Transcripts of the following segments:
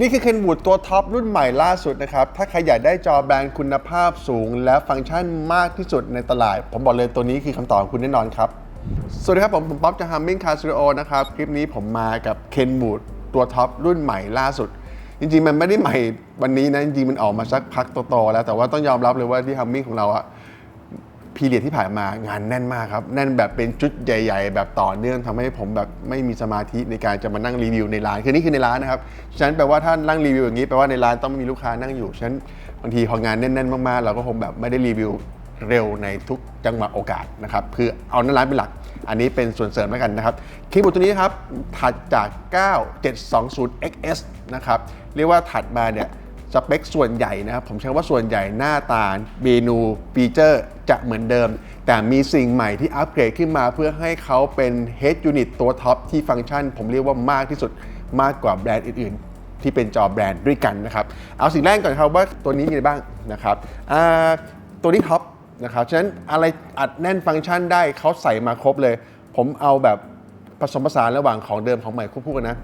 นี่คือ Kenwood ตัวท็อปรุ่นใหม่ล่าสุดนะครับ ถ้าใครอยากได้จอแบรนด์คุณภาพสูง และฟังก์ชันมากที่สุดในตลาด ผมบอกเลยตัวนี้คือคำตอบของคุณแน่นอนครับ สวัสดีครับผม ผมป๊อปจาก Humming Car Studio นะครับ คลิปนี้ผมมากับ Kenwood ตัวท็อปรุ่นใหม่ล่าสุด จริงๆ มันไม่ได้ใหม่วันนี้นะ จริงๆ มันออกมาสักพักโตๆแล้วแต่ว่าต้องยอมรับเลยว่าที่ Humming ของเราอะ พีเรียดที่ผ่านมางานแน่นมากครับ แน่นแบบเป็นชุดใหญ่ ๆ แบบต่อเนื่องทำให้ผมแบบไม่มีสมาธิในการจะมานั่งรีวิวในร้านคือนี่คือในร้านนะครับฉะนั้นแปลว่าถ้านั่งรีวิวอย่างนี้แปลว่าในร้านต้องไม่มีลูกค้านั่งอยู่ฉะนั้นบางทีพองานแน่น ๆ มากๆ เราก็คงแบบไม่ได้รีวิวเร็วในทุกจังหวะโอกาสนะครับคือเอาหน้าร้านเป็นหลัก อันนี้เป็นส่วนเสริมแล้วกันนะครับคีย์บอร์ดตัวนี้ครับถัดจาก 9720 XS นะครับเรียกว่าถัดมาเนี่ย สเปคส่วนใหญ่นะครับ ผมใช้ว่าส่วนใหญ่หน้าตาเมนูฟีเจอร์จะเหมือนเดิม แต่มีสิ่งใหม่ที่อัปเกรดขึ้นมาเพื่อให้เขาเป็น Head Unit ตัวท็อปที่ฟังก์ชัน ผมเรียกว่ามากที่สุดมากกว่าแบรนด์อื่นๆ ที่เป็นจอแบรนด์ด้วยกันนะครับ เอาสิ่งแรกก่อนครับว่าตัวนี้มีอะไรบ้างนะครับตัวนี้ท็อปนะครับฉะนั้นอะไรอัดแน่นฟังก์ชันได้เขาใส่มาครบเลย ผมเอาแบบ ผสมผสานระหว่างของเดิมของใหม่ควบคู่กันนะ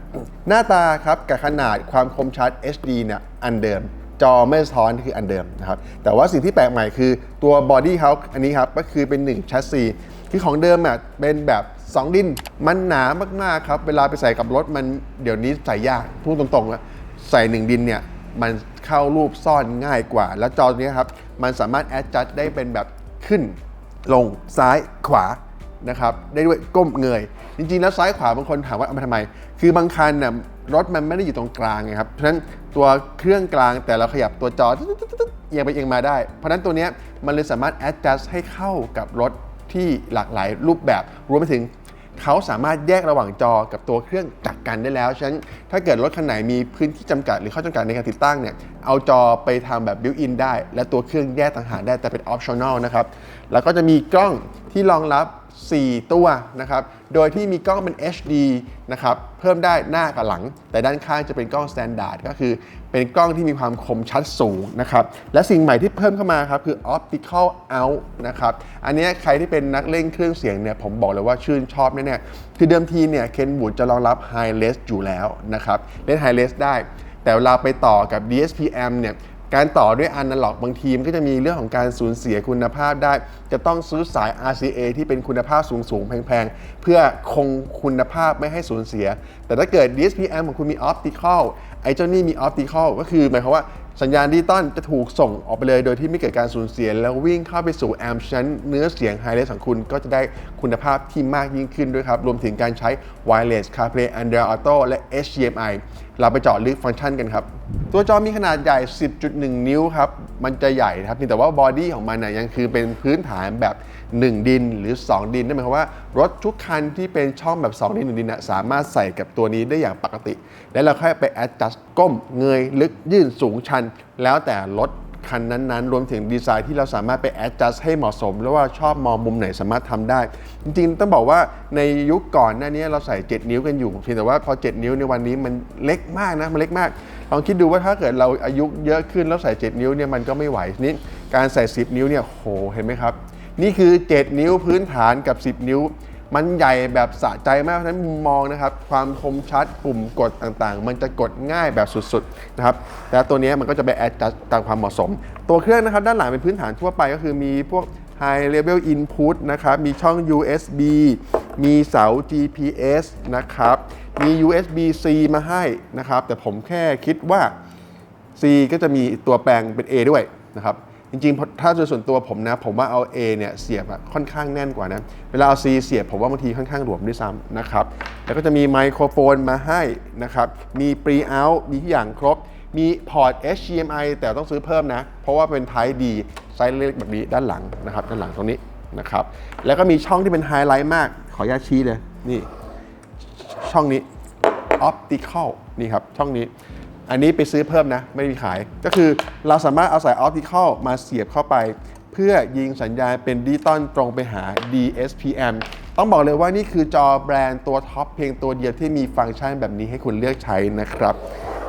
หน้าตาครับกับขนาดความคมชัด HD เนี่ยอันเดิม จอไม่สะท้อนคืออันเดิมนะครับแต่ว่าสิ่งที่แปลกใหม่คือตัวบอดี้เขาอันนี้ครับก็คือเป็น1ชัสซีที่ของเดิมอะเป็นแบบ2ดินมันหนามากๆครับเวลาไปใส่กับรถมันเดี๋ยวนี้ใส่ยากพูดตรงๆว่าใส่1ดินเนี่ยมันเข้ารูปซ่อนง่ายกว่า แล้วจอตัวนี้ครับมันสามารถแอดจัดได้เป็นแบบขึ้นลงซ้ายขวา นะครับได้ด้วยก้มเงย จริงๆ แล้วซ้ายขวาบางคนถามว่าเอามาทำไม คือบางคันน่ะรถมันไม่ได้อยู่ตรงกลางไงครับเพราะฉะนั้นตัวเครื่องกลางแต่เราขยับตัวจอเอียงไปเอียงมาได้ เพราะฉะนั้นตัวนี้มันเลยสามารถ adjust ให้เข้ากับรถที่หลากหลายรูปแบบรวมไปถึงเขาสามารถแยกระหว่างจอกับตัวเครื่องจากกันได้แล้ว ฉะนั้นถ้าเกิดรถคันไหนมีพื้นที่จำกัดหรือข้อจำกัดในการติดตั้งเนี่ย เอาจอไปทำแบบบิวอินได้ และตัวเครื่องแยกต่างหากได้แต่เป็นออปชั่นอลนะครับ แล้วก็จะมีกล้องที่รองรับ 4 ตัวนะครับ โดยที่มีกล้องเป็น HD นะครับ เพิ่มได้หน้ากับหลัง แต่ด้านข้างจะเป็นกล้อง Standard ก็คือเป็นกล้องที่มีความคมชัดสูงนะครับ และสิ่งใหม่ที่เพิ่มเข้ามาครับคือ Optical Out นะครับ อันนี้ใครที่เป็นนักเล่นเครื่องเสียงเนี่ยผมบอกเลยว่าชื่นชอบแน่ๆ คือเดิมทีเนี่ยเคนบูดจะรองรับ High Res อยู่แล้วนะครับ เล่น High Res ได้ แต่เวลาไปต่อกับ DSP-M เนี่ย การต่อด้วยอนาล็อกบางทีมก็จะมีเรื่องของการสูญเสียคุณภาพได้ จะต้องซื้อสาย RCA ที่เป็นคุณภาพสูงๆ แพงๆ เพื่อคงคุณภาพไม่ให้สูญเสีย แต่ถ้าเกิด DSP-M ของคุณมี Optical ไอ้เจ้านี่มี Optical ก็คือหมายความว่า สัญญาณดิจิตอลจะถูกส่งออกไปเลยโดยที่ไม่เกิดการสูญเสีย แล้ววิ่งเข้าไปสู่แอมป์ชั้นเนื้อเสียงไฮเ s ของคุณก็จะได้คุณภาพที่มากยิ่งขึ้นด้วยครับ รวมถึงการใช้ Wireless CarPlay Android Auto และ HDMI เราไปเจาะลึกฟังก์ชันกันครับ ตัวจอมีขนาดใหญ่ 10.1 นิ้วครับ มันจะใหญ่ครับแต่ว่าบอดี้ของมันนะยังคือเป็นพื้นฐานแบบ 1 ดินหรือ 2 ดินนั่นหมายความว่ารถทุกคันที่เป็นช่องแบบ 2 ดิน 1 ดินนะสามารถใส่กับตัวนี้ได้อย่างปกติ แล้วเราค่อยไป adjust ก้มเงยลึกยื่นสูงชัน แล้วแต่รถคันนั้นๆ รวมถึงดีไซน์ที่เราสามารถไป adjust ให้เหมาะสม แล้วว่าชอบมองมุมไหนสามารถทำได้ จริงๆ ต้องบอกว่าในยุคก่อนหน้านี้เราใส่ 7 นิ้วกันอยู่เพียงแต่ว่าพอ 7 นิ้วในวันนี้มันเล็กมากนะ มันเล็กมาก ลองคิดดูว่าถ้าเกิดเราอายุเยอะขึ้นแล้วใส่ 7 นิ้วเนี่ยมันก็ไม่ไหวนี่การใส่ 10 นิ้วเนี่ยโหเห็นไหมครับ นี่คือ 7 นิ้วพื้นฐานกับ 10 นิ้ว มันใหญ่แบบสะใจมากเพราะฉะนั้นมุมมองนะครับ ความคมชัดปุ่มกดต่างๆ มันจะกดง่ายแบบสุดๆนะครับแต่ตัวนี้มันก็จะไปแอดจัดตามความเหมาะสม ตัวเครื่องนะครับ ด้านหลังเป็นพื้นฐานทั่วไปก็คือมีพวก High Level Input นะครับ มีช่อง USB มีเสา GPS นะครับ มี USB-C มาให้นะครับ แต่ผมแค่คิดว่า C ก็จะมีตัวแปลงเป็น A ด้วยนะครับ จริงๆ ถ้าโดยส่วนตัวผมนะ ผมว่าเอา A เนี่ยเสียบอะค่อนข้างแน่นกว่านะ เวลาเอา C เสียบผมว่าบางทีค่อนข้างหลวมด้วยซ้ำนะครับ แล้วก็จะมีไมโครโฟนมาให้นะครับ มี pre out มีทุกอย่างครบ มีพอร์ต HDMI แต่ต้องซื้อเพิ่มนะ เพราะว่าเป็น Type D ไซส์เล็กแบบนี้ด้านหลังนะครับ ด้านหลังตรงนี้นะครับ แล้วก็มีช่องที่เป็นไฮไลท์มาก ขออนุญาตชี้เลย นี่ ช่องนี้ optical นี่ครับ ช่องนี้ อันนี้ไปซื้อเพิ่มนะ ไม่มีขาย ก็คือเราสามารถเอาสายออปติคอลมาเสียบเข้าไป เพื่อยิงสัญญาณเป็นดิจิตอลตรงไปหา DSPM ต้องบอกเลยว่านี่คือจอแบรนด์ตัวท็อปเพียงตัวเดียวที่มีฟังก์ชันแบบนี้ให้คุณเลือกใช้นะครับ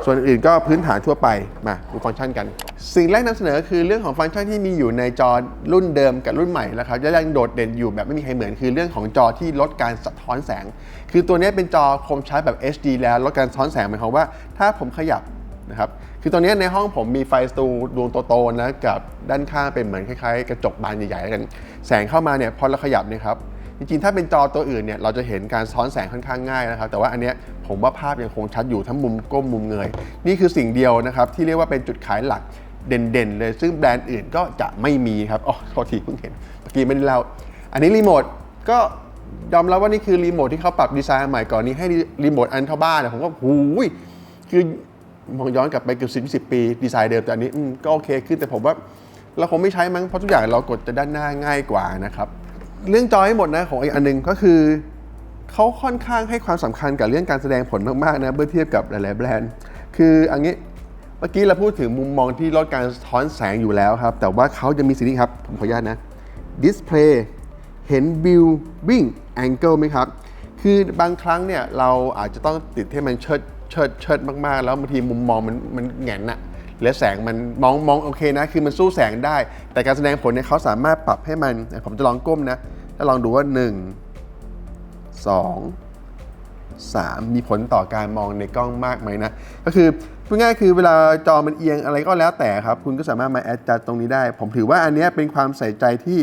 ส่วนอื่นก็พื้นฐานทั่วไปมาดูฟังก์ชันกัน สิ่งแรกนำเสนอคือเรื่องของฟังก์ชันที่มีอยู่ในจอรุ่นเดิมกับรุ่นใหม่นะครับและยังโดดเด่นอยู่แบบไม่มีใครเหมือนคือเรื่องของจอที่ลดการสะท้อนแสง คือตัวนี้เป็นจอคมชัดแบบ HD แล้วลดการสะท้อนแสงหมายความว่าถ้าผมขยับนะครับคือตอนนี้ในห้องผมมีไฟสตูดวงโตๆนะกับด้านข้างเป็นเหมือนคล้ายๆ กระจกบานใหญ่ๆกัน แสงเข้ามาเนี่ยพอเราขยับเนี่ยครับ จริงๆ ถ้าเป็นจอตัวอื่นเนี่ยเราจะเห็นการซ้อนแสงค่อนข้างง่ายนะครับ แต่ว่าอันเนี้ยผมว่าภาพยังคงชัดอยู่ทั้งมุมก้มมุมเงย นี่คือสิ่งเดียวนะครับที่เรียกว่าเป็นจุดขายหลักเด่นๆ เลย ซึ่งแบรนด์อื่นก็จะไม่มีครับอ๋อโทษทีเพิ่งเห็นเมื่อกี้ไม่ได้เล่าอันนี้รีโมทก็ยอมรับว่านี่คือรีโมทที่เขาปรับดีไซน์ใหม่ก่อนนี้ให้รีโมทอันเท่าบ้านผมก็หูยคือมองย้อนกลับไปเกือบสิบสิบปี ดีไซน์เดิมแต่อันนี้ก็โอเคขึ้นแต่ผมว่าเราคงไม่ใช้มั้งเพราะทุกอย่างเรากดจะด้านหน้าง่ายกว่านะครับ เรื่องจอให้หมดนะของอีกอันหนึงก็คือเขาค่อนข้างให้ความสำคัญกับเรื่องการแสดงผลมากๆนะเมื่อเทียบกับหลายๆแบรนด์ คืออันนี้เมื่อกี้เราพูดถึงมุมมองที่ลดการสะท้อนแสงอยู่แล้วครับ แต่ว่าเขาจะมีสิ่งนี้ครับ ผมขออนุญาตนะ display เห็น viewing angle ไหมครับ คือบางครั้งเนี่ยเราอาจจะต้องติดให้มันเชิดเชิดเชิดมากๆ แล้วบางทีมุมมองมันมันแหงนอะ และแสงมันมองมองโอเคนะ คือมันสู้แสงได้ แต่การแสดงผลเนี่ยเขาสามารถปรับให้มัน ผมจะลองก้มนะแล้วลองดูว่า 1 2 3 มีผลต่อการมองในกล้องมากไหมนะ ก็คือพูดง่ายคือเวลาจอมันเอียงอะไรก็แล้วแต่ครับ คุณก็สามารถมาแอดจัดตรงนี้ได้ ผมถือว่าอันนี้เป็นความใส่ใจที่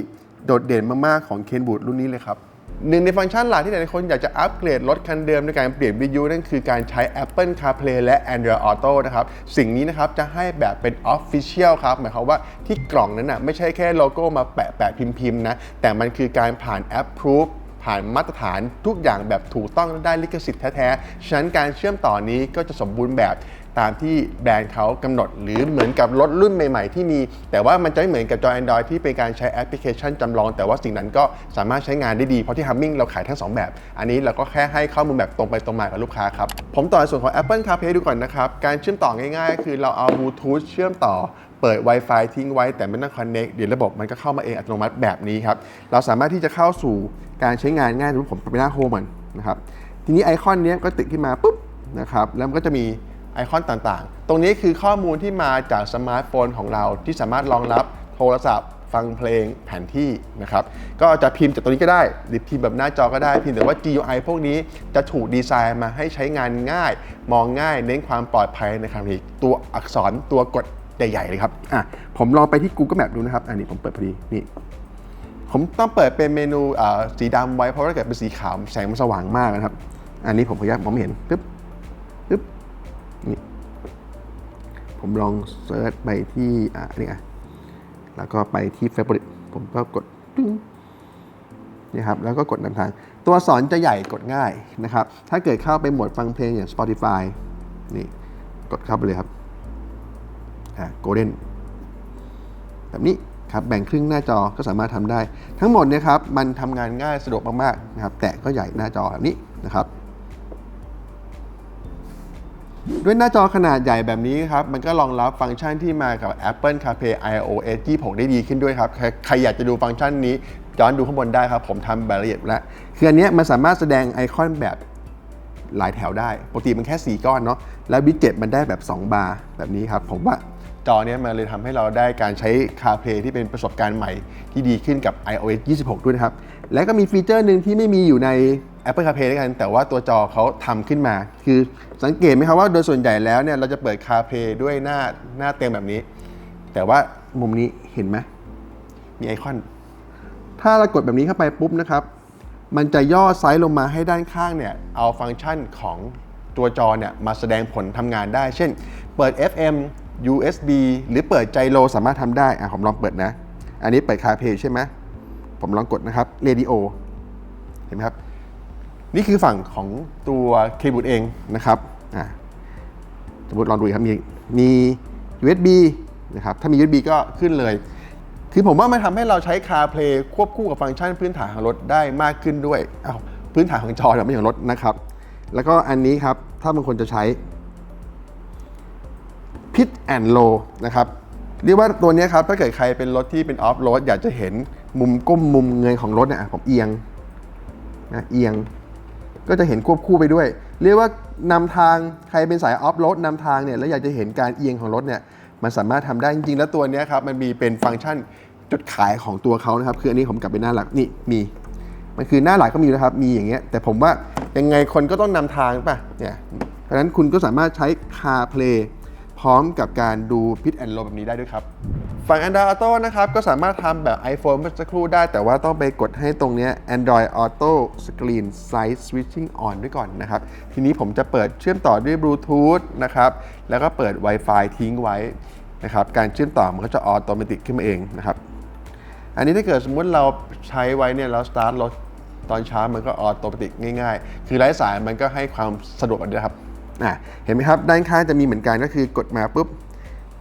โดดเด่นมากๆของเคนบูดรุ่นนี้เลยครับ หนึ่งในฟังก์ชันหลักที่หลายคนอยากจะอัปเกรดรถคันเดิมในการเปลี่ยนวิทยุนั่นคือการใช้ Apple CarPlay และ Android Auto นะครับ สิ่งนี้นะครับจะให้แบบเป็น Official ครับ หมายความว่าที่กล่องนั้นนะไม่ใช่แค่โลโก้มาแปะแปะพิมพ์พิมพ์ๆนะ แต่มันคือการผ่าน Approve ผ่านมาตรฐานทุกอย่างแบบถูกต้องและได้ลิขสิทธิ์แท้ๆ ฉะนั้นการเชื่อมต่อนนี้ก็จะสมบูรณ์แบบ ตามที่แบรนด์เขากำหนด หรือเหมือนกับรถรุ่นใหม่ๆที่มี แต่ว่ามันจะไม่เหมือนกับจอ Android ที่เป็นการใช้แอปพลิเคชันจำลอง แต่ว่าสิ่งนั้นก็สามารถใช้งานได้ดี เพราะที่ Humming เราขายทั้ง2แบบ อันนี้เราก็แค่ให้ข้อมูลแบบตรงไปตรงมากับลูกค้าครับ ผมต่อในส่วนของ Apple CarPlay ดูก่อนนะครับ การเชื่อมต่อง่ายๆ คือเราเอาบลูทูธเชื่อมต่อ เปิด Wi-Fi ทิ้งไว้แต่ไม่ต้อง connect เดี๋ยวระบบมันก็เข้ามาเองอัตโนมัติแบบนี้ครับ เราสามารถที่จะเข้าสู่การใช้งานง่ายสมมติผมไปหน้าโฮมมันนะครับ ทีนี้ไอคอนเนี้ยก็ติดขึ้นมาปุ๊บนะครับ แล้วมันก็จะมี ไอคอนต่างๆ ตรงนี้คือข้อมูลที่มาจากสมาร์ทโฟนของเราที่สามารถรองรับโทรศัพท์ ฟังเพลงแผนที่นะครับ ก็จะพิมพ์จากตรงนี้ก็ได้ หรือพิมพ์แบบหน้าจอก็ได้เพียงแต่ว่า GUI พวกนี้จะถูกดีไซน์มาให้ใช้งานง่าย มองง่ายเน้นความปลอดภัยในคำนี้ตัวอักษรตัวกดใหญ่ๆเลยครับอะผมลองไปที่ Google Map ดูนะครับ อันนี้ผมเปิดพอดีนี่ผมต้องเปิดเป็นเมนูอ่าสีดำไว้เพราะถ้าเกิดเป็นสีขาวแสงมันสว่างมากนะครับ อันนี้ผมขออนุญาตมองไม่เห็นปึ๊บ นี่ผมลองเซิร์ชไปที่อ่านี่อะแล้วก็ไปที่ Favorite ผมก็กดตึ้งนี่ครับแล้วก็กดนำทาง ตัวสอักษรจะใหญ่กดง่ายนะครับ ถ้าเกิดเข้าไปโหมดฟังเพลงอย่าง Spotify นี่กดเข้าไปเลยครับอ่า Golden แบบนี้ครับแบ่งครึ่งหน้าจอก็สามารถทำได้ ทั้งหมดเนี่ยครับมันทำงานง่ายสะดวกมากๆนะครับ แต่ก็ใหญ่หน้าจอแบบนี้นะครับ ด้วยหน้าจอขนาดใหญ่แบบนี้ครับ มันก็รองรับฟังก์ชันที่มากับ Apple CarPlay iOS 26 ได้ดีขึ้นด้วยครับ ใครอยากจะดูฟังก์ชันนี้ย้อนดูข้างบนได้ครับ ผมทำรายละเอียดแล้วคืออันนี้มันสามารถแสดงไอคอนแบบหลายแถวได้ ปกติมันแค่ 4 ก้อนเนาะแล้ววิดเจ็ตมันได้แบบ 2 บาร์แบบนี้ครับ ผมว่าจอเนี้ยมันเลยทำให้เราได้การใช้ CarPlay ที่เป็นประสบการณ์ใหม่ที่ดีขึ้นกับ iOS 26 ด้วยนะครับ และก็มีฟีเจอร์หนึ่งที่ไม่มีอยู่ใน Apple CarPlay ด้วยกัน แต่ว่าตัวจอเขาทำขึ้นมา คือสังเกตไหมครับว่าโดยส่วนใหญ่แล้วเนี่ยเราจะเปิด CarPlay ด้วยหน้าหน้าเต็มแบบนี้ แต่ว่ามุมนี้เห็นไหมมีไอคอน ถ้าเรากดแบบนี้เข้าไปปุ๊บนะครับ มันจะย่อไซส์ลงมาให้ด้านข้างเนี่ยเอาฟังก์ชันของตัวจอเนี่ยมาแสดงผลทำงานได้ เช่น เปิด FM USB หรือเปิดไจโรสามารถทำได้อะผมลองเปิดนะ อันนี้เปิดคาเพย์ใช่ไหม ผมลองกดนะครับ Radio เห็นไหมครับ นี่คือฝั่งของตัวเคบูดเองนะครับอะสมมติลองดูครับ มีมี USB นะครับถ้ามี USB ก็ขึ้นเลย คือผมว่ามันทำให้เราใช้ CarPlay ควบคู่กับฟังก์ชันพื้นฐานของรถได้มากขึ้นด้วยอ้าวพื้นฐานของจอแต่ไม่ใช่ของรถนะครับ แล้วก็อันนี้ครับ ถ้าบางคนจะใช้ Pit and Low นะครับเรียกว่าตัวนี้ครับ ถ้าเกิดใครเป็นรถที่เป็นออฟโรดอยากจะเห็น มุมก้มมุมเงยของรถเนี่ยผมเอียงนะเอียง ก็จะเห็นควบคู่ไปด้วย เรียกว่านำทางใครเป็นสายออฟโรดนำทางเนี่ยแล้วอยากจะเห็นการเอียงของรถเนี่ยมันสามารถทำได้จริงๆ แล้วตัวนี้ครับมันมีเป็นฟังก์ชันจุดขายของตัวเขานะครับ คืออันนี้ผมกลับไปหน้าหลักนี่มี มันคือหน้าหลักก็มีนะครับ มีอย่างเงี้ยแต่ผมว่ายังไงคนก็ต้องนำทางป่ะเนี่ยเพราะฉะนั้นคุณก็สามารถใช้ CarPlay พร้อมกับการดูพิทแอนโลแบบนี้ได้ด้วยครับ ฝั่ง Android Auto นะครับ ก็สามารถทำแบบ iPhone เมื่อสักครู่ได้ แต่ว่าต้องไปกดให้ตรงนี้ Android Auto Screen Size Switching On ด้วยก่อนนะครับ ทีนี้ผมจะเปิดเชื่อมต่อด้วย Bluetooth นะครับ แล้วก็เปิด Wi-Fi ทิ้งไว้นะครับ การเชื่อมต่อมันก็จะออโตเมติกขึ้นมาเองนะครับ อันนี้ถ้าเกิดสมมุติเราใช้ไว้เนี่ยเราสตาร์ทรถตอนเช้ามันก็ออโตเมติกง่ายๆ คือไร้สายมันก็ให้ความสะดวกด้วยครับอะเห็นไหมครับ ด้านข้างจะมีเหมือนกันก็คือกดมาปุ๊บ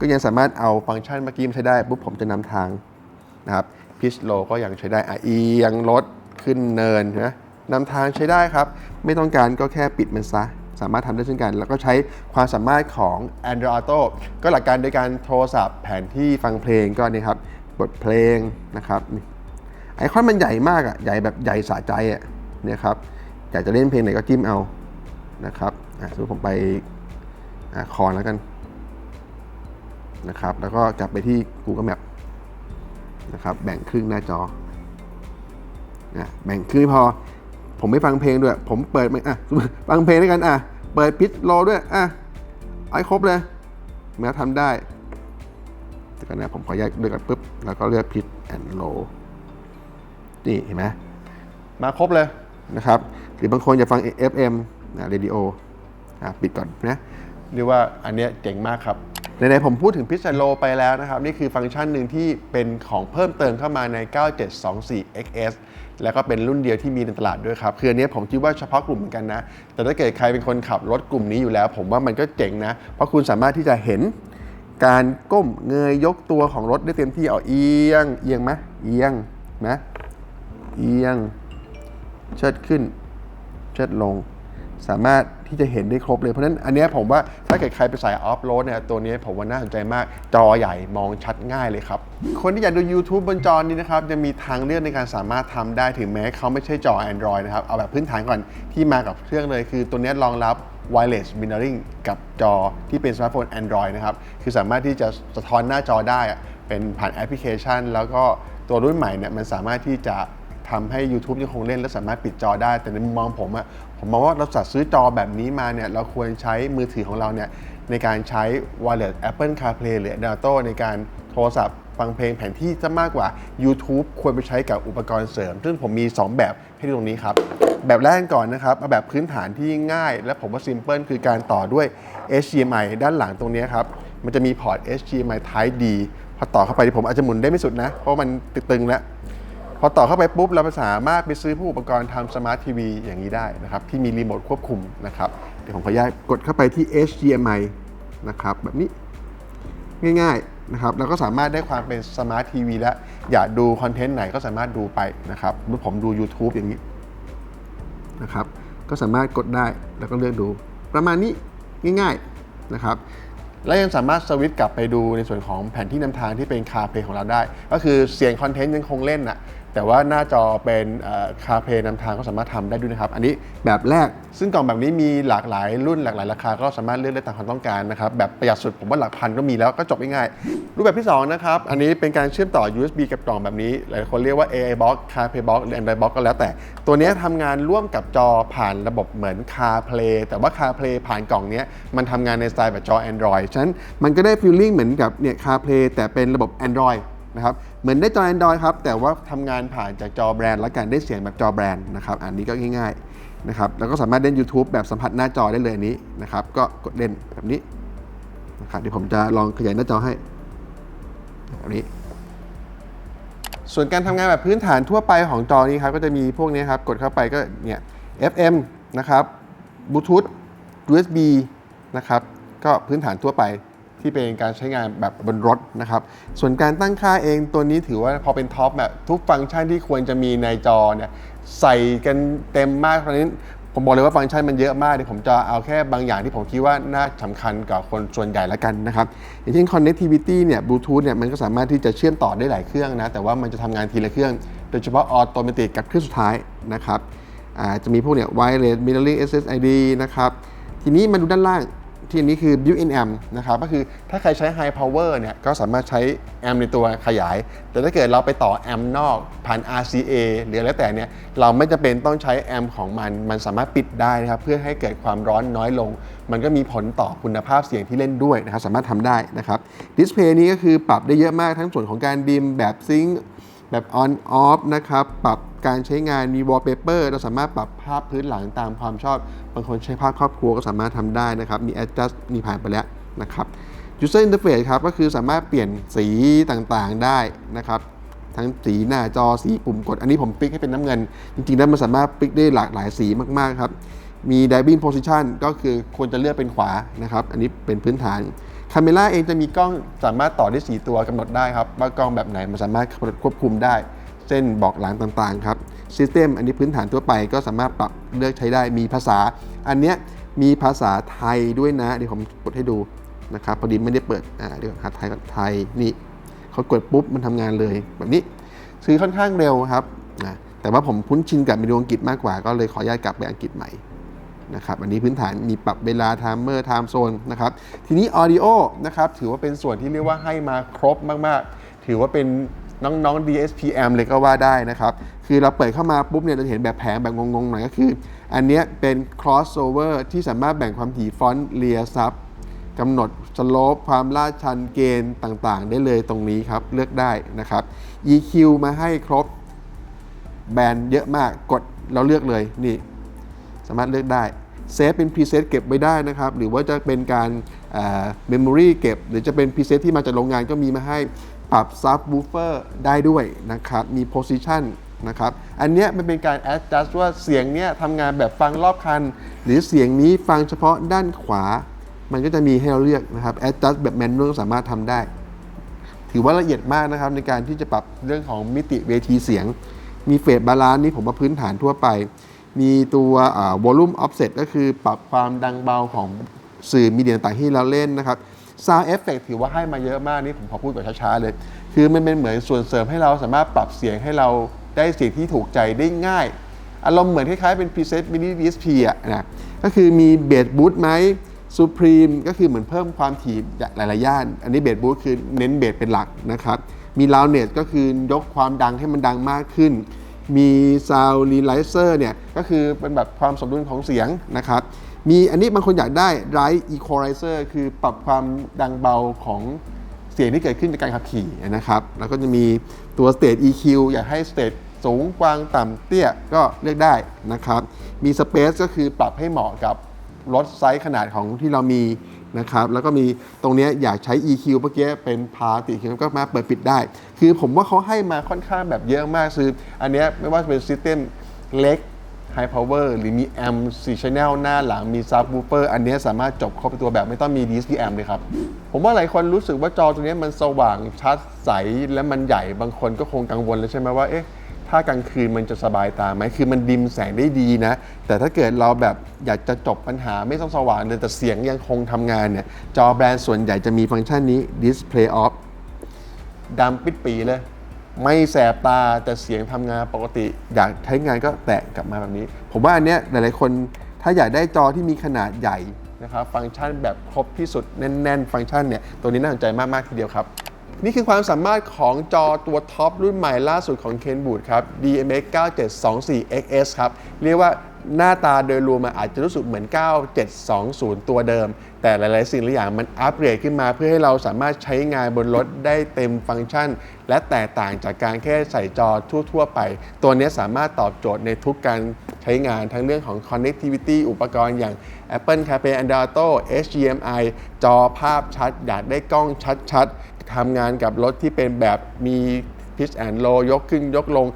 ก็ยังสามารถเอาฟังก์ชันเมื่อกี้มาใช้ได้ปุ๊บผมจะนำทางนะครับพิชโลก็ยังใช้ได้อะเอียงรถขึ้นเนินนะนำทางใช้ได้ครับ ไม่ต้องการก็แค่ปิดมันซะ สามารถทำได้เช่นกัน แล้วก็ใช้ความสามารถของ Android Auto ก็หลักการโดยการโทรศัพท์แผนที่ฟังเพลงก็นี่ครับกดเพลงนะครับนี่ไอคอนมันใหญ่มากอะใหญ่แบบใหญ่สะใจอะเนี่ยครับอยากจะเล่นเพลงไหนก็จิ้มเอานะครับอะสมมติผมไปอะคอนแล้วกัน นะครับ แล้วก็กลับไปที่ Google Map นะครับ แบ่งครึ่งหน้าจอนะแบ่งครึ่งพอ ผมไม่ฟังเพลงด้วย ผมเปิดมันอะฟังเพลงด้วยกันอะ เปิดพิทโลด้วยอะเอาให้ครบเลยเมื่ทำได้แต่กันนะผมขอแยกด้วยกันปุ๊บ แล้วก็เลือกพิทแอนโลนี่เห็นไหมมาครบเลยนะครับ หรือบางคนจะฟัง FM นะเรดิโออะปิดก่อนนะเรียกว่าอันเนี้ยเจ๋งมากครับ ในในๆผมพูดถึงพิซซ l โลไปแล้วนะครับ นี่คือฟังก์ชันหนึ่งที่เป็นของเพิ่มเติมเข้ามาใน 9724 XS แล้วก็เป็นรุ่นเดียวที่มีในตลาดด้วยครับ คืออันนี้ผมคิดว่าเฉพาะกลุ่มเหมือนกันนะ แต่ถ้าเกิดใครเป็นคนขับรถกลุ่มนี้อยู่แล้ว ผมว่ามันก็เจ๋งนะ เพราะคุณสามารถที่จะเห็นการก้มเงยยกตัวของรถได้เต็มที่เอาเอียง เอียงไหมเอียงนะเอียง เชิดขึ้น เชิดลง สามารถ ที่จะเห็นได้ครบเลย เพราะฉะนั้นอันนี้ผมว่าถ้าเกิดใครไปใส่ออฟโรดเนี่ยตัวนี้ผมว่าน่าสนใจมากจอใหญ่มองชัดง่ายเลยครับ คนที่อยากดู YouTube บนจอนี้นะครับจะมีทางเลือกในการสามารถทำได้ถึงแม้เขาไม่ใช่จอ Android นะครับเอาแบบพื้นฐานก่อนที่มากับเครื่องเลย คือตัวนี้รองรับ wireless mirroring กับจอที่เป็นสมาร์ทโฟน Android นะครับคือสามารถที่จะสะท้อนหน้าจอได้เป็นผ่านแอปพลิเคชัน แล้วก็ตัวรุ่นใหม่เนี่ยมันสามารถที่จะทำให้ YouTube ยังคงเล่นและสามารถปิดจอได้ แต่ในมุมมองผมอะ ผมมองว่าเราจัดซื้อจอแบบนี้มาเนี่ยเราควรใช้มือถือของเราเนี่ยในการใช้ Wireless Apple CarPlay หรือ Adalto ในการโทรศัพท์ฟังเพลงแผนที่จะมากกว่า YouTube ควรไปใช้กับอุปกรณ์เสริม ซึ่งผมมี 2 แบบให้ดูตรงนี้ครับ แบบแรกก่อนนะครับเอาแบบพื้นฐานที่ง่าย และผมว่า simple คือการต่อด้วย HDMI ด้านหลังตรงนี้ครับ มันจะมีพอร์ต HDMI Type D พอต่อเข้าไปที่ผมอาจจะหมุนได้ไม่สุดนะ เพราะมันตึงๆแล้ว พอต่อเข้าไปปุ๊บเราสามารถไปซื้อผู้อุปกรณ์ทำสมาร์ททีวีอย่างนี้ได้นะครับที่มีรีโมทควบคุมนะครับเดี๋ยวผมขออนุญาตกดเข้าไปที่ HDMI นะครับแบบนี้ง่ายๆนะครับแล้วก็สามารถได้ความเป็นสมาร์ททีวีแล้วอยากดูคอนเทนต์ไหนก็สามารถดูไปนะครับเมื่อผมดู YouTube อย่างนี้นะครับก็สามารถกดได้แล้วก็เลือกดู ประมาณนี้ง่ายๆนะครับและยังสามารถสวิตช์กลับไปดูในส่วนของแผนที่นำทางที่เป็นคาเพลของเราได้ ก็คือเสียงคอนเทนต์ยังคงเล่นนะ แต่ว่าหน้าจอเป็นคาเพลนำทางก็สามารถทำได้ด้วยนะครับ อันนี้แบบแรกซึ่งกล่องแบบนี้มีหลากหลายรุ่นหลากหลายราคาก็สามารถเลือกได้ตามความต้องการนะครับแบบประหยัดสุดผมว่าหลักพันก็มีแล้วก็จบง่ายๆรูปแบบที่2นะครับอันนี้เป็นการเชื่อมต่อ USB กับกล่องแบบนี้ หลายคนเรียกว่า AI Box CarPlay Box หรือ Android Box ก็แล้วแต่ ตัวนี้ทำงานร่วมกับจอผ่านระบบเหมือน CarPlay แต่ว่า CarPlay ผ่านกล่องนี้มันทำงานในสไตล์แบบจอ Android ฉะนั้นมันก็ได้ฟีลลิ่งเหมือนกับเนี่ย CarPlay แต่เป็นระบบ Android นะครับเหมือนได้จอ Android ครับ แต่ว่าทำงานผ่านจากจอแบรนด์และการได้เสียงแบบจอแบรนด์นะครับ อันนี้ก็ง่ายๆนะครับแล้วก็สามารถเล่น YouTube แบบสัมผัสหน้าจอได้เลยอันนี้นะครับ ก็กดเล่นแบบนี้นะครับเดี๋ยวผมจะลองขยายหน้าจอให้แบบนี้ ส่วนการทำงานแบบพื้นฐานทั่วไปของจอนี้ครับ ก็จะมีพวกนี้ครับ กดเข้าไปก็เนี่ย FM นะครับ Bluetooth USB นะครับ ก็พื้นฐานทั่วไป ที่เป็นการใช้งานแบบบนรถนะครับ ส่วนการตั้งค่าเองตัวนี้ถือว่าพอเป็นท็อปแบบทุกฟังก์ชันที่ควรจะมีในจอเนี่ยใส่กันเต็มมากเพราะนั้นผมบอกเลยว่าฟังก์ชันมันเยอะมากเดี๋ยวผมจะเอาแค่บางอย่างที่ผมคิดว่าน่าสำคัญกับคนส่วนใหญ่ละกันนะครับ อย่างเช่น connectivity เนี่ย Bluetooth เนี่ยมันก็สามารถที่จะเชื่อมต่อได้หลายเครื่องนะ แต่ว่ามันจะทำงานทีละเครื่อง โดยเฉพาะออโตเมติกกับเครื่องสุดท้ายนะครับจะมีพวกเนี่ย wireless mirroring SSID นะครับ ทีนี้มาดูด้านล่าง ที่อันนี้คือ built-in amp นะครับก็คือถ้าใครใช้ high power เนี่ยก็สามารถใช้แอมในตัวขยาย แต่ถ้าเกิดเราไปต่อแอมนอกผ่าน RCA หรืออะไรแล้วแต่เนี่ยเราไม่จำเป็นต้องใช้แอมของมัน มันสามารถปิดได้นะครับเพื่อให้เกิดความร้อนน้อยลง มันก็มีผลต่อคุณภาพเสียงที่เล่นด้วยนะครับสามารถทำได้นะครับดิสเพย์นี้ก็คือปรับได้เยอะมากทั้งส่วนของการดิมแบบซิง แบบ on off นะครับ ปรับการใช้งานมี wallpaper เราสามารถปรับภาพพื้นหลังตามความชอบ บางคนใช้ภาพครอบครัวก็สามารถทำได้นะครับ มี adjust มีผ่านไปแล้วนะครับ user interface ครับ ก็คือสามารถเปลี่ยนสีต่างๆได้นะครับ ทั้งสีหน้าจอสีปุ่มกด อันนี้ผมปิกให้เป็นน้ำเงิน จริงๆแล้วมันสามารถปิกได้หลากหลายสีมากๆครับ มี diving position ก็คือควรจะเลือกเป็นขวานะครับ อันนี้เป็นพื้นฐาน คาเมล่าเองจะมีกล้องสามารถต่อได้ 4 ตัวกำหนดได้ครับ ว่ากล้องแบบไหนมันสามารถควบคุมได้ เส้นบอกหลังต่างๆครับ System อันนี้พื้นฐานทั่วไปก็สามารถปรับเลือกใช้ได้มีภาษา อันเนี้ยมีภาษาไทยด้วยนะ เดี๋ยวผมกดให้ดูนะครับพอดีไม่ได้เปิดอ่าเดี๋ยวหาไทยกับไทยนี่เขากดปุ๊บมันทำงานเลยแบบนี้ซื้อค่อนข้างเร็วครับแต่ว่าผมคุ้นชินกับเมนูอังกฤษมากกว่าก็เลยขออนุญาตกลับไปอังกฤษใหม่ นะครับอันนี้พื้นฐานมีปรับเวลาไทม์เมอร์ไทม์โซนนะครับทีนี้ Audio นะครับถือว่าเป็นส่วนที่เรียกว่าให้มาครบมากๆ ถือว่าเป็นน้องๆ DSPM เลยก็ว่าได้นะครับ คือเราเปิดเข้ามาปุ๊บเนี่ยเราจะเห็นแบบแผงแบบงงๆหน่อยก็คือ อันนี้เป็น crossover ที่สามารถแบ่งความถี่ฟอนต์เลียซับกำหนดสโลปความลาดชันเกณฑ์ต่างๆ ได้เลยตรงนี้ครับ เลือกได้นะครับ EQ มาให้ครบแบนเยอะมากกดเราเลือกเลยนี่ สามารถเลือกได้เซฟเป็นพรีเซตเก็บไว้ได้นะครับ หรือว่าจะเป็นการเมมโมรีเก็บ หรือจะเป็นพรีเซตที่มาจากโรงงานก็มีมาให้ปรับซับบูเฟอร์ได้ด้วยนะครับ มีโพซิชันนะครับ อันนี้มันเป็นการ adjust ว่าเสียงเนี้ยทำงานแบบฟังรอบคัน หรือเสียงนี้ฟังเฉพาะด้านขวา มันก็จะมีให้เราเลือกนะครับ adjust แบบแมนนวลสามารถทำได้ ถือว่าละเอียดมากนะครับในการที่จะปรับเรื่องของมิติเวทีเสียง มีเฟสบาลานซ์นี่ผมว่าพื้นฐานทั่วไป มีตัววอลลุ่มออฟเซตก็คือปรับความดังเบาของสื่อมีเดียต่างๆที่เราเล่นนะครับซาวเอฟเฟกถือว่าให้มาเยอะมากนี่ผมขอพูดแบบช้าๆเลย คือมันเป็นเหมือนส่วนเสริมให้เราสามารถปรับเสียงให้เราได้เสียงที่ถูกใจได้ง่าย อารมณ์เหมือนคล้ายๆเป็นพรีเซตมินิดีสพีอะนะก็คือมีเบสบูทไหมซูพรีมก็คือเหมือนเพิ่มความถี่หลายๆย่าน อันนี้เบสบูทคือเน้นเบสเป็นหลักนะครับ มีลาวเน s ก็คือยกความดังให้มันดังมากขึ้น มีซาวรีไลเซอร์เนี่ยก็คือเป็นแบบความสมดุลของเสียงนะครับมีอันนี้บางคนอยากได้ไรอีคไลเซอร์คือปรับความดังเบาของเสียงที่เกิดขึ้นจากการขับขี่นะครับ แล้วก็จะมีตัว State EQ อยากให้ State สูงกว้างต่ำเตี้ยก็เลือกได้นะครับ มี Space ก็คือปรับให้เหมาะกับรถไซส์ขนาดของที่เรามี นะครับแล้วก็มีตรงนี้อยากใช้ EQ เมื่อกี้เป็นพาติคิก็มาเปิดปิดได้ คือผมว่าเขาให้มาค่อนข้างแบบเยอะมากคืออันนี้ไม่ว่าจะเป็นซิสเต็มเล็ก High Power หรือมีแอม4 Channel หน้าหลังมี Subwoofer อันนี้สามารถจบครบตัวแบบไม่ต้องมี DSP amp เลยครับ ผมว่าหลายคนรู้สึกว่าจอตัวนี้มันสว่างชัดใสและมันใหญ่บางคนก็คงกังวลแล้วใช่ไหมว่าเอ๊ะ ถ้ากลางคืนมันจะสบายตาไหมคือมันดิมแสงได้ดีนะ แต่ถ้าเกิดเราแบบอยากจะจบปัญหาไม่ต้องสว่างเลยแต่เสียงยังคงทำงานเนี่ย จอแบรนด์ส่วนใหญ่จะมีฟังก์ชันนี้ Display Off ดำปิดปีเลย ไม่แสบตาแต่เสียงทำงานปกติ อยากใช้งานก็แตะกลับมาแบบนี้ ผมว่าอันเนี้ยหลายๆคนถ้าอยากได้จอที่มีขนาดใหญ่นะครับฟังก์ชันแบบครบที่สุดแน่น ๆ ฟังก์ชันเนี่ยตัวนี้น่าสนใจมาก ๆ ทีเดียวครับ นี่คือความสามารถของจอตัวท็อปรุ่นใหม่ล่าสุดของ Kenwood ครับ DMX 9724 XS ครับ เรียกว่าหน้าตาโดยรวมมันอาจจะรู้สึกเหมือน 9720 ตัวเดิม แต่หลาย ๆ สิ่งหลายอย่างมันอัปเกรดขึ้นมาเพื่อให้เราสามารถใช้งานบนรถได้เต็มฟังก์ชัน และแตกต่างจากการแค่ใส่จอทั่ว ๆ ไป ตัวนี้สามารถตอบโจทย์ในทุกการใช้งานทั้งเรื่องของ connectivity อุปกรณ์อย่าง Apple CarPlay Android Auto HDMI จอภาพชัด อยากได้กล้องชัด ๆ ทำงานกับรถที่เป็นแบบมีพิชแอนโลยกขึ้นยกลง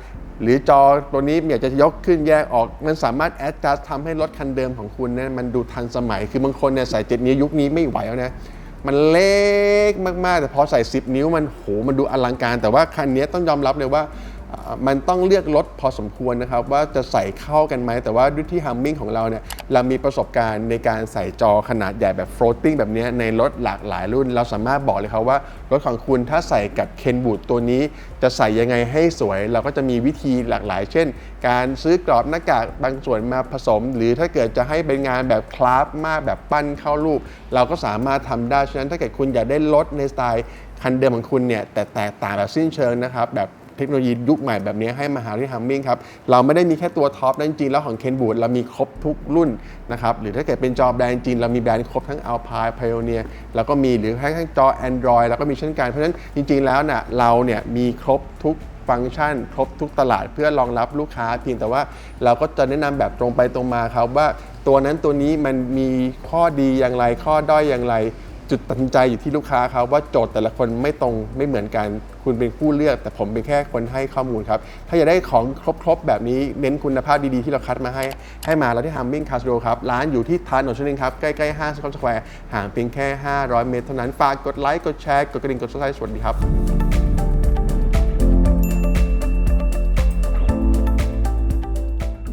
หรือจอตัวนี้อยากจะยกขึ้นแยกออก มันสามารถแอดจัสทำให้รถคันเดิมของคุณเนี่ยมันดูทันสมัย คือบางคนเนี่ยใส่เจ็ดนิ้วยุคนี้ไม่ไหวแล้วนะ มันเล็กมากๆ แต่พอใส่ 10 นิ้วมันโหมันดูอลังการ แต่ว่าคันนี้ต้องยอมรับเลยว่า มันต้องเลือกรถพอสมควรนะครับ ว่าจะใส่เข้ากันไหม แต่ว่าด้วยที่ Humming ของเราเนี่ยเรามีประสบการณ์ในการใส่จอขนาดใหญ่แบบ floating แบบนี้ในรถหลากหลายรุ่น เราสามารถบอกเลยครับว่า รถของคุณถ้าใส่กับ Kenwood ตัวนี้ จะใส่ยังไงให้สวย เราก็จะมีวิธีหลากหลาย เช่น การซื้อกรอบหน้ากากบางส่วนมาผสม หรือถ้าเกิดจะให้เป็นงานแบบคราฟมากแบบปั้นเข้ารูป เราก็สามารถทำได้ฉะนั้นถ้าเกิดคุณอยากได้รถในสไตล์คันเดิมของคุณเนี่ยแต่แตกต่างแบบสิ้นเชิงนะครับแบบ เทคโนโลยียุคใหม่แบบนี้ให้มาหาที่ฮัมมิงครับ เราไม่ได้มีแค่ตัวท็อปนะจริงแล้วของ Kenwood เรามีครบทุกรุ่นนะครับ หรือถ้าเกิดเป็นจอแบรนด์จริงเรามีแบรนด์ครบทั้ง Alpine Pioneer แล้วก็มีหรือแค่ทั้งจอ Android แล้วก็มีเช่นกัน เพราะฉะนั้นจริง ๆแล้วน่ะเราเนี่ยมีครบทุกฟังก์ชัน ครบทุกตลาดเพื่อรองรับลูกค้า เพียงแต่ว่าเราก็จะแนะนำแบบตรงไปตรงมาครับว่าตัวนั้นตัวนี้มันมีข้อดีอย่างไรข้อด้อยอย่างไร จุดตัดสินใจอยู่ที่ลูกค้าครับว่าโจทย์แต่ละคนไม่ตรงไม่เหมือนกัน คุณเป็นผู้เลือก แต่ผมเป็นแค่คนให้ข้อมูลครับ ถ้าอยากได้ของครบๆ แบบนี้เน้นคุณภาพดีๆ ที่เราคัดมาให้ ให้มาเราที่ Humming c a s t r o ครับ ร้านอยู่ที่ทานหนนชนินครับ ใกล้ๆห้างสกอตสแควร์ห่างเพียงแค่ 500 เมตรเท่านั้นฝากกดไลค์กดแชร์กดกระดิ่งกดซับสไครต์สวัสดีครับ